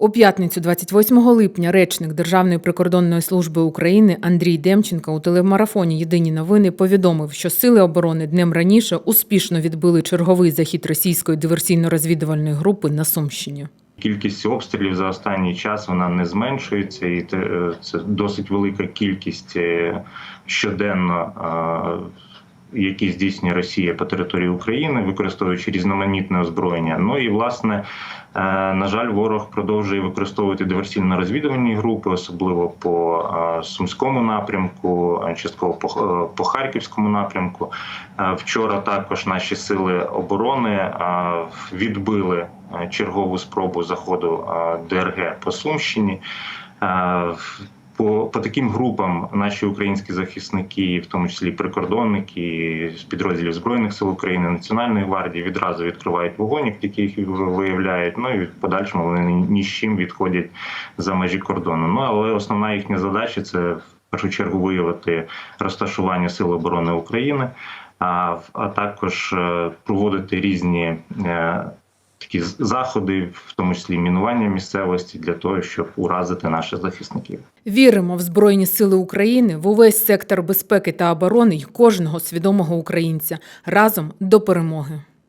У п'ятницю, 28 липня, речник Державної прикордонної служби України Андрій Демченко у телемарафоні Єдині новини повідомив, що сили оборони днем раніше успішно відбили черговий захід російської диверсійно-розвідувальної групи на Сумщині. Кількість обстрілів за останній час вона не зменшується, і е, це досить велика кількість е, щоденно, е, які здійснює Росія по території України, використовуючи різноманітне озброєння. Ну і власне, е, на жаль, ворог продовжує використовувати диверсійно-розвідувальні групи, особливо по е, сумському напрямку, частково по, е, харківському напрямку. Е, Вчора також наші сили оборони е, відбили е, чергову спробу заходу е, ДРГ по Сумщині. Е, По, по таким групам наші українські захисники, в тому числі прикордонники з підрозділів збройних сил України, Національної гвардії, відразу відкривають вогонь, як тільки їх виявляють. Ну і в подальшому вони ні- з чим відходять за межі кордону. Ну але основна їхня задача це в першу чергу виявити розташування сил оборони України, а, також е, проводити різні. Такі заходи, в тому числі мінування місцевості, для того, щоб уразити наших захисників. Віримо в Збройні Сили України, в увесь сектор безпеки та оборони й кожного свідомого українця разом до перемоги.